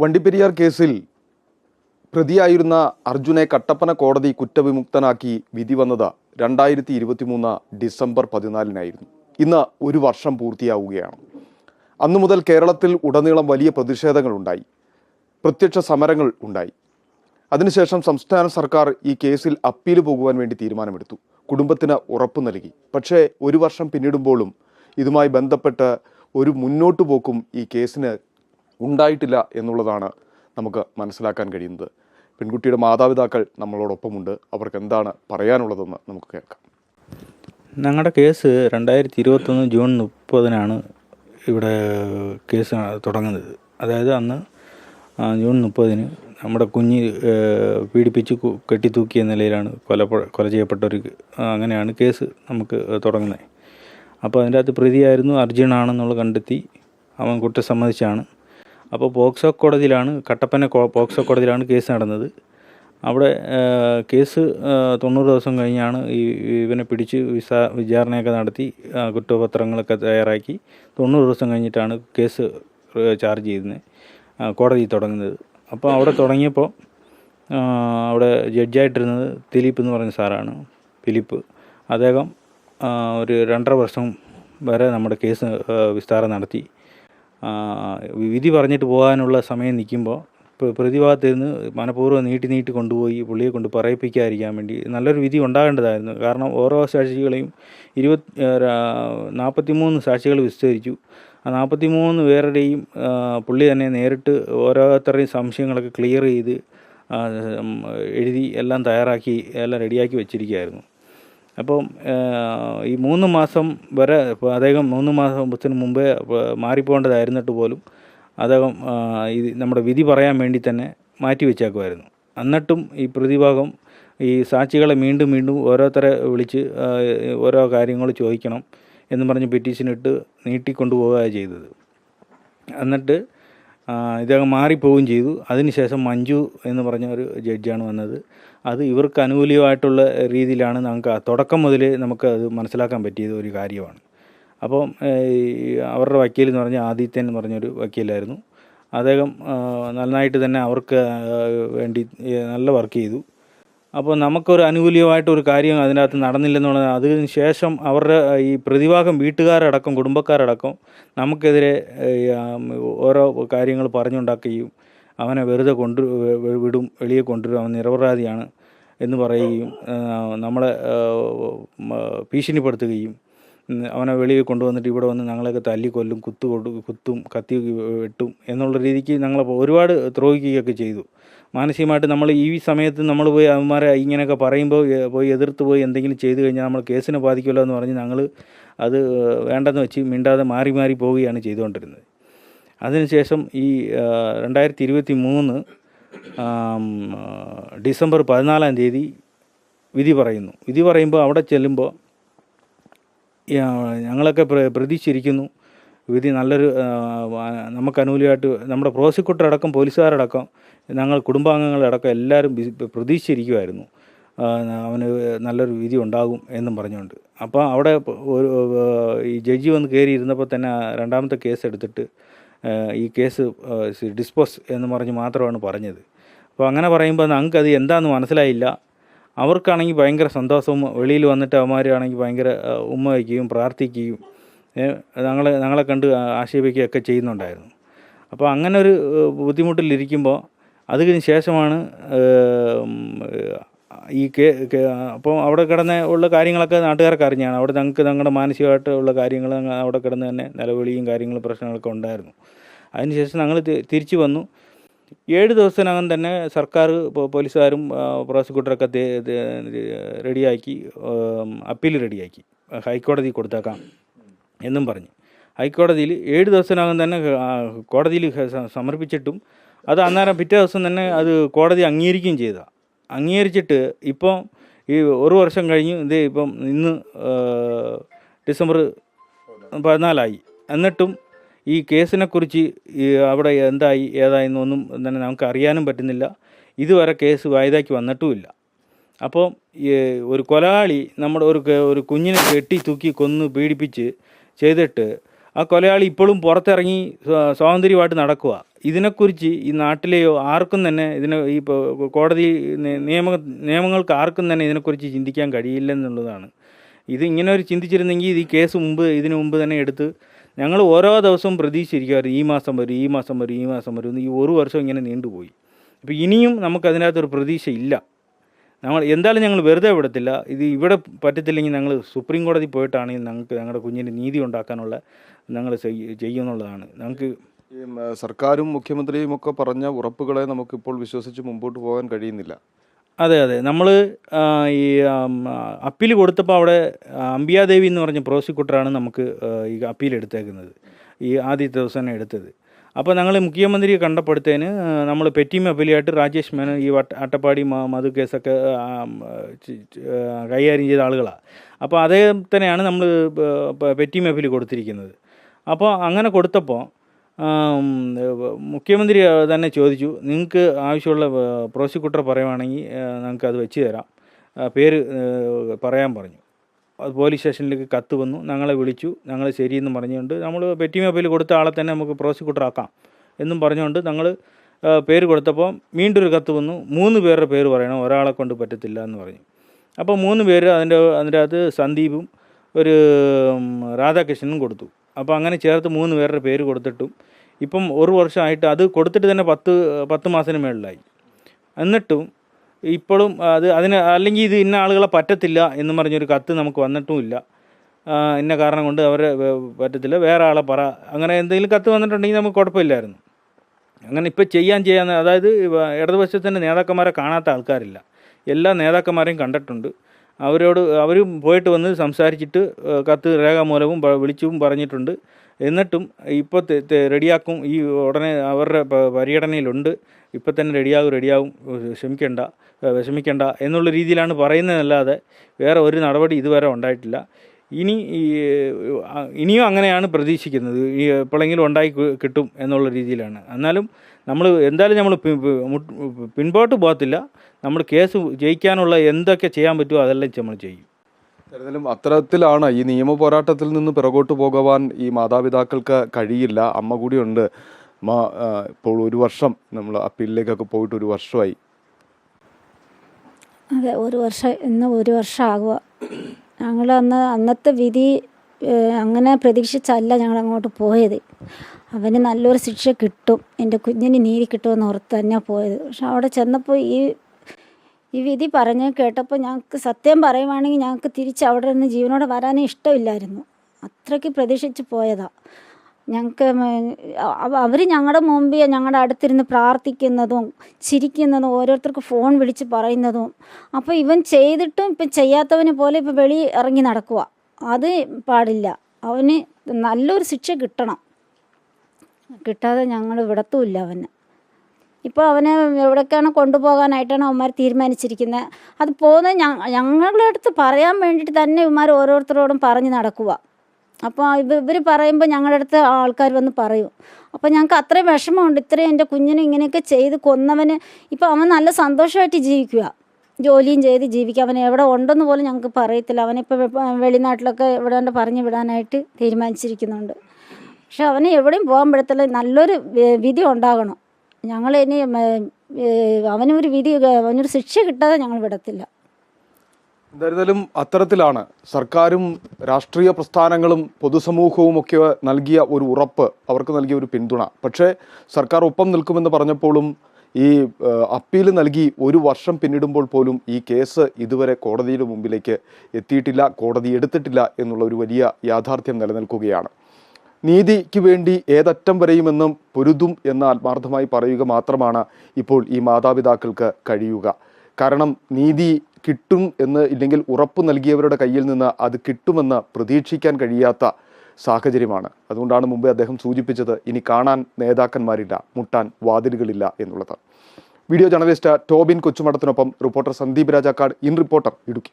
വണ്ടിപ്പെരിയാർ കേസിൽ പ്രതിയായിരുന്ന അർജുനെ കട്ടപ്പന കോടതി കുറ്റവിമുക്തനാക്കി വിധി വന്നത് രണ്ടായിരത്തി ഇരുപത്തി മൂന്ന് ഡിസംബർ പതിനാലിനായിരുന്നു. ഇന്ന് ഒരു വർഷം പൂർത്തിയാവുകയാണ്. അന്നു മുതൽ കേരളത്തിൽ ഉടനീളം വലിയ പ്രതിഷേധങ്ങളുണ്ടായി. പ്രത്യക്ഷ സമരങ്ങൾ ഉണ്ടായി. അതിനുശേഷം സംസ്ഥാന സർക്കാർ ഈ കേസിൽ അപ്പീൽ പോകുവാൻ വേണ്ടി തീരുമാനമെടുത്തു. കുടുംബത്തിന് ഉറപ്പ് നൽകി. പക്ഷേ ഒരു വർഷം പിന്നിടുമ്പോഴും ഇതുമായി ബന്ധപ്പെട്ട് ഒരു മുന്നോട്ടു പോക്കും ഈ കേസിന് ഉണ്ടായിട്ടില്ല എന്നുള്ളതാണ് നമുക്ക് മനസ്സിലാക്കാൻ കഴിയുന്നത്. പെൺകുട്ടിയുടെ മാതാപിതാക്കൾ നമ്മളോടൊപ്പമുണ്ട്. അവർക്ക് എന്താണ് പറയാനുള്ളതെന്ന് നമുക്ക് കേൾക്കാം. ഞങ്ങളുടെ കേസ് രണ്ടായിരത്തി ഇരുപത്തൊന്ന് ജൂൺ മുപ്പതിനാണ് ഇവിടെ കേസ് തുടങ്ങുന്നത്. അതായത് അന്ന് ജൂൺ മുപ്പതിന് നമ്മുടെ കുഞ്ഞ് പീഡിപ്പിച്ച് കെട്ടിത്തൂക്കിയ നിലയിലാണ് കൊല കൊല ചെയ്യപ്പെട്ട ഒരു അങ്ങനെയാണ് കേസ് നമുക്ക് തുടങ്ങുന്നത്. അപ്പോൾ അതിന്റെ അകത്ത് പ്രതിയായിരുന്നു അർജുനാണെന്നുള്ള കണ്ടെത്തി അവൻ കുറ്റം സമ്മതിച്ചാണ്. അപ്പോൾ പോക്സോ കോടതിയിലാണ് കട്ടപ്പന പോക്സോ കോടതിയിലാണ് കേസ് നടന്നത്. അവിടെ കേസ് തൊണ്ണൂറ് ദിവസം കഴിഞ്ഞാണ് ഈ ഇവനെ പിടിച്ച് വിസ വിചാരണയൊക്കെ നടത്തി കുറ്റപത്രങ്ങളൊക്കെ തയ്യാറാക്കി. തൊണ്ണൂറ് ദിവസം കഴിഞ്ഞിട്ടാണ് കേസ് ചാർജ് ചെയ്യുന്നത് കോടതി തുടങ്ങുന്നത്. അപ്പോൾ അവിടെ തുടങ്ങിയപ്പോൾ അവിടെ ജഡ്ജായിട്ടിരുന്നത് ദിലീപ് എന്ന് പറയുന്ന സാറാണ് ഫിലിപ്പ് അദ്ദേഹം ഒരു രണ്ടര വർഷം വരെ നമ്മുടെ കേസ് വിസ്താരം നടത്തി. വിധി പറഞ്ഞിട്ട് പോകാനുള്ള സമയം നിൽക്കുമ്പോൾ പ്രതിഭാഗത്ത് നിന്ന് മനഃപൂർവം നീട്ടി നീട്ടി കൊണ്ടുപോയി പുള്ളിയെ കൊണ്ട് പറയിപ്പിക്കാതിരിക്കാൻ വേണ്ടി നല്ലൊരു വിധി ഉണ്ടാകേണ്ടതായിരുന്നു. കാരണം ഓരോ സാക്ഷികളെയും ഇരുപത് നാൽപ്പത്തി മൂന്ന് സാക്ഷികൾ വിസ്തരിച്ചു. ആ നാൽപ്പത്തി മൂന്ന് പേരുടെയും പുള്ളി തന്നെ നേരിട്ട് ഓരോരുത്തരുടെയും സംശയങ്ങളൊക്കെ ക്ലിയർ ചെയ്ത് എഴുതി എല്ലാം തയ്യാറാക്കി എല്ലാം റെഡിയാക്കി വെച്ചിരിക്കുകയായിരുന്നു. അപ്പം ഈ മൂന്ന് മാസം വരെ അദ്ദേഹം മൂന്ന് മാസത്തിന് മുമ്പേ മാറിപ്പോകേണ്ടതായിരുന്നിട്ട് പോലും അദ്ദേഹം ഇത് നമ്മുടെ വിധി പറയാൻ വേണ്ടി തന്നെ മാറ്റി വെച്ചേക്കുമായിരുന്നു എന്നിട്ടും ഈ പ്രതിഭാഗം ഈ സാക്ഷികളെ വീണ്ടും വീണ്ടും ഓരോരുത്തരെ വിളിച്ച് ഓരോ കാര്യങ്ങൾ ചോദിക്കണം എന്ന് പറഞ്ഞ് പെറ്റീഷനിട്ട് നീട്ടിക്കൊണ്ടുപോവുകയാണ് ചെയ്തത്. എന്നിട്ട് ഇദ്ദേഹം മാറിപ്പോവുകയും ചെയ്തു. അതിനുശേഷം മഞ്ജു എന്ന് പറഞ്ഞ ഒരു ജഡ്ജാണ് വന്നത്. അത് ഇവർക്ക് അനുകൂലമായിട്ടുള്ള രീതിയിലാണ് നമുക്ക് തുടക്കം മുതൽ നമുക്ക് അത് മനസ്സിലാക്കാൻ പറ്റിയത് ഒരു കാര്യമാണ്. അപ്പം അവരുടെ വക്കീൽ എന്ന് പറഞ്ഞാൽ ആദിത്യൻ എന്ന് പറഞ്ഞൊരു വക്കീലായിരുന്നു. അദ്ദേഹം നന്നായിട്ട് തന്നെ അവർക്ക് വേണ്ടി നല്ല വർക്ക് ചെയ്തു. അപ്പോൾ നമുക്കൊരു അനുകൂലമായിട്ട് ഒരു കാര്യം അതിനകത്ത് നടന്നില്ലെന്നുള്ളത് അതിന് ശേഷം അവരുടെ ഈ പ്രതിഭാഗം വീട്ടുകാരടക്കം കുടുംബക്കാരടക്കം നമുക്കെതിരെ ഓരോ കാര്യങ്ങൾ പറഞ്ഞുണ്ടാക്കുകയും അവനെ വെറുതെ കൊണ്ടു വിടും വെളിയെ കൊണ്ടുവരും അവൻ നിരപരാധിയാണ് എന്ന് പറയുകയും നമ്മളെ ഭീഷണിപ്പെടുത്തുകയും അവനെ വെളിയിൽ കൊണ്ടുവന്നിട്ട് ഇവിടെ വന്ന് ഞങ്ങളെയൊക്കെ തല്ലിക്കൊല്ലും കുത്തു കൊടു കുത്തും കത്തി വെട്ടും എന്നുള്ള രീതിക്ക് ഞങ്ങളെ ഒരുപാട് ദ്രോഹിക്കുകയൊക്കെ ചെയ്തു. മാനസികമായിട്ട് നമ്മൾ ഈ സമയത്ത് നമ്മൾ പോയി അവന്മാരെ ഇങ്ങനെയൊക്കെ പറയുമ്പോൾ പോയി എതിർത്ത് പോയി എന്തെങ്കിലും ചെയ്തു കഴിഞ്ഞാൽ നമ്മൾ കേസിനെ ബാധിക്കുമല്ലോ എന്ന് പറഞ്ഞ് ഞങ്ങൾ അത് വേണ്ടെന്ന് വെച്ച് മിണ്ടാതെ മാറി മാറി പോവുകയാണ് ചെയ്തുകൊണ്ടിരുന്നത്. അതിനുശേഷം ഈ രണ്ടായിരത്തി ഇരുപത്തി മൂന്ന് ഡിസംബർ പതിനാലാം തീയതി വിധി പറയുന്നു. വിധി പറയുമ്പോൾ അവിടെ ചെല്ലുമ്പോൾ ഞങ്ങളൊക്കെ പ്ര- പ്രതീക്ഷിച്ചിരിക്കുന്നു. വിധി നല്ലൊരു നമുക്ക് അനുകൂലമായിട്ട് നമ്മുടെ പ്രോസിക്യൂട്ടർ അടക്കം പോലീസുകാരടക്കം ഞങ്ങൾ കുടുംബാംഗങ്ങളടക്കം എല്ലാവരും പ്രതീക്ഷിച്ചിരിക്കുമായിരുന്നു അവന് നല്ലൊരു വിധി ഉണ്ടാകും എന്നും പറഞ്ഞുകൊണ്ട്. അപ്പോൾ അവിടെ ഒരു ഈ ജഡ്ജി വന്ന് കയറി ഇരുന്നപ്പോൾ തന്നെ രണ്ടാമത്തെ കേസ് എടുത്തിട്ട് ഈ കേസ് ഡിസ്പോസ് എന്ന് പറഞ്ഞ് മാത്രമാണ് പറഞ്ഞത്. അപ്പോൾ അങ്ങനെ പറയുമ്പോൾ ഞങ്ങൾക്കത് എന്താണെന്ന് മനസ്സിലായില്ല. അവർക്കാണെങ്കിൽ ഭയങ്കര സന്തോഷവും വെളിയിൽ വന്നിട്ട് അവന്മാരാണെങ്കിൽ ഭയങ്കര ഉമ്മ വയ്ക്കുകയും പ്രാർത്ഥിക്കുകയും ഞങ്ങളെ ഞങ്ങളെ കണ്ട് ആക്ഷേപിക്കുകയൊക്കെ ചെയ്യുന്നുണ്ടായിരുന്നു. അപ്പോൾ അങ്ങനെ ഒരു ബുദ്ധിമുട്ടിലിരിക്കുമ്പോൾ അതിന് ശേഷമാണ് ഈ കേ അപ്പോൾ അവിടെ കിടന്ന് ഉള്ള കാര്യങ്ങളൊക്കെ നാട്ടുകാർക്ക് അറിഞ്ഞാണ്. അവിടെ ഞങ്ങൾക്ക് ഞങ്ങളുടെ മാനസികമായിട്ട് ഉള്ള കാര്യങ്ങൾ അവിടെ കിടന്ന് തന്നെ നിലവിളിയും കാര്യങ്ങളും പ്രശ്നങ്ങളൊക്കെ ഉണ്ടായിരുന്നു. അതിനുശേഷം ഞങ്ങൾ തിരിച്ചു വന്നു. ഏഴ് ദിവസത്തിനകം തന്നെ സർക്കാർ പോലീസുകാരും പ്രോസിക്യൂട്ടറൊക്കെ റെഡിയാക്കി അപ്പീൽ റെഡിയാക്കി. ഹൈക്കോടതി കൊടുത്തേക്കാം എന്നും പറഞ്ഞു. ഹൈക്കോടതിയിൽ ഏഴ് ദിവസത്തിനകം തന്നെ കോടതിയിൽ സമർപ്പിച്ചിട്ടും അത് അന്നേരം പിറ്റേ ദിവസം തന്നെ അത് കോടതി അംഗീകരിക്കുകയും ചെയ്ത. അംഗീകരിച്ചിട്ട് ഇപ്പോൾ ഈ ഒരു വർഷം കഴിഞ്ഞ് ഇത് ഇപ്പം ഇന്ന് ഡിസംബർ പതിനാലായി. എന്നിട്ടും ഈ കേസിനെക്കുറിച്ച് അവിടെ എന്തായി ഏതായി എന്നൊന്നും തന്നെ നമുക്ക് അറിയാനും പറ്റുന്നില്ല. ഇതുവരെ കേസ് വായ്തയ്ക്ക് വന്നിട്ടുമില്ല. അപ്പോൾ ഒരു കൊലയാളി നമ്മുടെ ഒരു ഒരു കുഞ്ഞിനെ കെട്ടി തൂക്കി കൊന്ന് പീഡിപ്പിച്ച് ചെയ്തിട്ട് ആ കൊലയാളി ഇപ്പോഴും പുറത്തിറങ്ങി സ്വ- സ്വാതന്ത്ര്യമായിട്ട് നടക്കുക ഇതിനെക്കുറിച്ച് ഈ നാട്ടിലെയോ ആർക്കും തന്നെ ഇതിനെ ഈ കോടതി നിയമ നിയമങ്ങൾക്ക് ആർക്കും തന്നെ ഇതിനെക്കുറിച്ച് ചിന്തിക്കാൻ കഴിയില്ലെന്നുള്ളതാണ്. ഇത് ഇങ്ങനെ ഒരു ചിന്തിച്ചിരുന്നെങ്കിൽ ഈ കേസ് മുമ്പ് ഇതിനു മുമ്പ് തന്നെ എടുത്ത് ഞങ്ങൾ ഓരോ ദിവസവും പ്രതീക്ഷിച്ചിരിക്കുമായിരുന്നു ഈ മാസം വരും ഈ മാസം വരും ഈ മാസം വരും ഈ ഒരു വർഷം ഇങ്ങനെ നീണ്ടുപോയി. അപ്പോൾ ഇനിയും നമുക്ക് ഒരു പ്രതീക്ഷ ഇല്ല. നമ്മൾ എന്തായാലും ഞങ്ങൾ വെറുതെ വിടത്തില്ല. ഇത് ഇവിടെ പറ്റത്തില്ലെങ്കിൽ ഞങ്ങൾ സുപ്രീം കോടതി പോയിട്ടാണെങ്കിൽ ഞങ്ങൾക്ക് ഞങ്ങളുടെ കുഞ്ഞിന് നീതി ഉണ്ടാക്കാനുള്ള ഞങ്ങൾ ചെയ്യ- ചെയ്യുമെന്നുള്ളതാണ് ഞങ്ങൾക്ക് ഈ സർക്കാരും മുഖ്യമന്ത്രിയും ഒക്കെ പറഞ്ഞ ഉറപ്പുകളെ നമുക്കിപ്പോൾ വിശ്വസിച്ച് മുമ്പോട്ട് പോകാൻ കഴിയുന്നില്ല. അതെ അതെ. നമ്മൾ ഈ അപ്പീൽ കൊടുത്തപ്പോൾ അവിടെ അംബിയാദേവി എന്ന് പറഞ്ഞ പ്രോസിക്യൂട്ടറാണ് നമുക്ക് ഈ അപ്പീൽ എടുത്തേക്കുന്നത്. ഈ ആദ്യത്തെ ദിവസം എടുത്തത്. അപ്പോൾ ഞങ്ങൾ മുഖ്യമന്ത്രിയെ കണ്ടപ്പെടുത്തേന് നമ്മൾ പെറ്റീം അപ്പീലിയായിട്ട് രാജേഷ് മേനോൻ ഈ വട്ട അട്ടപ്പാടി മധു കേസൊക്കെ കൈകാര്യം ചെയ്ത ആളുകളാണ് അപ്പോൾ അദ്ദേഹത്തിനെയാണ് നമ്മൾ പെറ്റീം അപ്പീൽ കൊടുത്തിരിക്കുന്നത്. അപ്പോൾ അങ്ങനെ കൊടുത്തപ്പോൾ മുഖ്യമന്ത്രി തന്നെ ചോദിച്ചു. നിങ്ങൾക്ക് ആവശ്യമുള്ള പ്രോസിക്യൂട്ടർ പറയുവാണെങ്കിൽ നമുക്ക് അത് വെച്ച് തരാം. പേര് പറയാൻ പറഞ്ഞു. അത് പോലീസ് സ്റ്റേഷനിലേക്ക് കത്ത് വന്നു. ഞങ്ങളെ വിളിച്ചു. ഞങ്ങൾ ശരിയെന്ന് പറഞ്ഞുകൊണ്ട് നമ്മൾ പെറ്റി മൊബൈൽ കൊടുത്ത ആളെ തന്നെ നമുക്ക് പ്രോസിക്യൂട്ടർ ആക്കാം എന്നും പറഞ്ഞുകൊണ്ട് ഞങ്ങൾ പേര് കൊടുത്തപ്പോൾ വീണ്ടും ഒരു കത്ത് വന്നു. മൂന്ന് പേരുടെ പേര് പറയണം. ഒരാളെ കൊണ്ട് പറ്റത്തില്ല എന്ന് പറഞ്ഞു. അപ്പോൾ മൂന്ന് പേര് അതിന്റെ അതിന്റെ അകത്ത് സന്ദീപും ഒരു രാധാകൃഷ്ണനും കൊടുത്തു. അപ്പോൾ അങ്ങനെ ചേർത്ത് മൂന്ന് പേരുടെ പേര് കൊടുത്തിട്ടും. ഇപ്പം ഒരു വർഷമായിട്ട് അത് കൊടുത്തിട്ട് തന്നെ പത്ത് പത്ത് മാസത്തിന് മേളിലായി. എന്നിട്ടും ഇപ്പോഴും അത് അതിന് അല്ലെങ്കിൽ ഇത് ഇന്ന ആളുകളെ പറ്റത്തില്ല എന്ന് പറഞ്ഞൊരു കത്ത് നമുക്ക് വന്നിട്ടുമില്ല. ഇന്ന കാരണം കൊണ്ട് അവരെ പറ്റത്തില്ല. വേറെ ആളെ പറ. അങ്ങനെ എന്തെങ്കിലും കത്ത് വന്നിട്ടുണ്ടെങ്കിൽ നമുക്ക് കുഴപ്പമില്ലായിരുന്നു. അങ്ങനെ ഇപ്പോൾ ചെയ്യാൻ ചെയ്യാൻ അതായത് ഇടതുപക്ഷത്തിന്റെ നേതാക്കന്മാരെ കാണാത്ത ആൾക്കാരില്ല. എല്ലാ നേതാക്കന്മാരെയും കണ്ടിട്ടുണ്ട്. അവരോട് അവരും പോയിട്ട് വന്ന് സംസാരിച്ചിട്ട് കത്ത് രേഖാമൂലവും വിളിച്ചും പറഞ്ഞിട്ടുണ്ട്. എന്നിട്ടും ഇപ്പോൾ റെഡിയാക്കും. ഈ ഉടനെ അവരുടെ പര്യടനയിലുണ്ട് ഇപ്പം തന്നെ റെഡിയാകും റെഡിയാകും ക്ഷമിക്കണ്ട വിഷമിക്കേണ്ട എന്നുള്ള രീതിയിലാണ് പറയുന്നതല്ലാതെ വേറെ ഒരു നടപടി ഇതുവരെ ഉണ്ടായിട്ടില്ല. ഇനി ഇനിയും അങ്ങനെയാണ് പ്രതീക്ഷിക്കുന്നത്. ഈ എപ്പോഴെങ്കിലും ഉണ്ടായി കിട്ടും എന്നുള്ള രീതിയിലാണ്. എന്നാലും നമ്മൾ എന്തായാലും നമ്മൾ പിൻപോട്ട് പോകത്തില്ല. നമ്മൾ കേസ് ജയിക്കാനുള്ള എന്തൊക്കെ ചെയ്യാൻ പറ്റുമോ അതെല്ലാം നമ്മൾ ചെയ്യും. ഏതായാലും അത്തരത്തിലാണ് ഈ നിയമ പോരാട്ടത്തിൽ നിന്ന് പിറകോട്ട് പോകുവാൻ ഈ മാതാപിതാക്കൾക്ക് കഴിയില്ല. അമ്മ കൂടിയുണ്ട്. അമ്മ ഇപ്പോൾ ഒരു വർഷം നമ്മൾ അപ്പീലിലേക്കൊക്കെ പോയിട്ട് ഒരു വർഷമായി. അതെ ഒരു വർഷം ഇന്ന് ഒരു വർഷം ആകുക ഞങ്ങൾ അന്ന് അന്നത്തെ വിധി അങ്ങനെ പ്രതീക്ഷിച്ചല്ല ഞങ്ങൾ അങ്ങോട്ട് പോയത്. അവന് നല്ലൊരു ശിക്ഷ കിട്ടും. എന്റെ കുഞ്ഞിന് നീതി കിട്ടുമെന്ന് ഓർത്ത് തന്നെ പോയത്. പക്ഷെ അവിടെ ചെന്നപ്പോൾ ഈ ഈ വിധി പറഞ്ഞ് കേട്ടപ്പോൾ ഞങ്ങൾക്ക് സത്യം പറയുവാണെങ്കിൽ ഞങ്ങൾക്ക് തിരിച്ച് അവിടെ നിന്ന് ജീവനോടെ വരാനേ ഇഷ്ടമില്ലായിരുന്നു. അത്രയ്ക്ക് പ്രതീക്ഷിച്ച് പോയതാണ് ഞങ്ങൾക്ക് അവർ ഞങ്ങളുടെ മുമ്പിൽ ഞങ്ങളുടെ അടുത്തിരുന്ന് പ്രാർത്ഥിക്കുന്നതും ചിരിക്കുന്നതും ഓരോരുത്തർക്ക് ഫോൺ വിളിച്ച് പറയുന്നതും. അപ്പോൾ ഇവൻ ചെയ്തിട്ടും ഇപ്പം ചെയ്യാത്തവനെ പോലെ ഇപ്പം വെളി ഇറങ്ങി നടക്കുക അത് പാടില്ല. അവന് നല്ലൊരു ശിക്ഷ കിട്ടണം. കിട്ടാതെ ഞങ്ങൾ വിടത്തുമില്ല അവന്. ഇപ്പോൾ അവനെ എവിടേക്കാണ് കൊണ്ടുപോകാനായിട്ടാണ് അവന്മാർ തീരുമാനിച്ചിരിക്കുന്നത് അത് പോകുന്നത് ഞങ്ങളുടെ അടുത്ത് പറയാൻ വേണ്ടിയിട്ട് തന്നെ ഇവന്മാർ ഓരോരുത്തരോടും പറഞ്ഞ് നടക്കുക അപ്പോൾ ഇവ ഇവർ പറയുമ്പോൾ ഞങ്ങളുടെ അടുത്ത് ആൾക്കാർ വന്ന് പറയും. അപ്പോൾ ഞങ്ങൾക്ക് അത്രയും വിഷമമുണ്ട്. ഇത്രയും എന്റെ കുഞ്ഞിനെ ഇങ്ങനെയൊക്കെ ചെയ്ത് കൊന്നവന് ഇപ്പോൾ അവൻ നല്ല സന്തോഷമായിട്ട് ജീവിക്കുക ജോലിയും ചെയ്ത് ജീവിക്കുക അവൻ എവിടെ ഉണ്ടെന്ന് പോലും ഞങ്ങൾക്ക് പറയത്തില്ല. അവനിപ്പോൾ വെളിനാട്ടിലൊക്കെ കൊണ്ട് പറഞ്ഞു വിടാനായിട്ട് തീരുമാനിച്ചിരിക്കുന്നുണ്ട്. പക്ഷെ അവന് എവിടെയും പോകാൻ പറ്റത്തില്ല. നല്ലൊരു വിധി ഉണ്ടാകണം. ഞങ്ങൾ ഇനി അവനൊരു വിധി അവനൊരു ശിക്ഷ കിട്ടാതെ ഞങ്ങൾ വിടത്തില്ല. എന്തായിരുന്നാലും അത്തരത്തിലാണ് സർക്കാരും രാഷ്ട്രീയ പ്രസ്ഥാനങ്ങളും പൊതുസമൂഹവും ഒക്കെ നൽകിയ ഒരു ഉറപ്പ് അവർക്ക് നൽകിയ ഒരു പിന്തുണ. പക്ഷേ സർക്കാർ ഒപ്പം നിൽക്കുമെന്ന് പറഞ്ഞപ്പോഴും ഈ അപ്പീൽ നൽകി ഒരു വർഷം പിന്നിടുമ്പോൾ പോലും ഈ കേസ് ഇതുവരെ കോടതിയുടെ മുമ്പിലേക്ക് എത്തിയിട്ടില്ല കോടതി എടുത്തിട്ടില്ല എന്നുള്ള ഒരു വലിയ യാഥാർത്ഥ്യം നിലനിൽക്കുകയാണ്. നീതിക്ക് വേണ്ടി ഏതറ്റം വരെയുമെന്നും പൊരുതും എന്ന് ആത്മാർത്ഥമായി പറയുക മാത്രമാണ് ഇപ്പോൾ ഈ മാതാപിതാക്കൾക്ക് കഴിയുക. കാരണം നീതി കിട്ടും എന്ന് ഇല്ലെങ്കിൽ ഉറപ്പ് നൽകിയവരുടെ കയ്യിൽ നിന്ന് അത് കിട്ടുമെന്ന് പ്രതീക്ഷിക്കാൻ കഴിയാത്ത സാഹചര്യമാണ്. അതുകൊണ്ടാണ് മുമ്പേ അദ്ദേഹം സൂചിപ്പിച്ചത് ഇനി കാണാൻ നേതാക്കന്മാരില്ല മുട്ടാൻ വാതിലുകളില്ല എന്നുള്ളത്. Video journalist Tobin കൊച്ചുമടത്തിനൊപ്പം reporter Sandeep Rajakkad in reporter Idukki.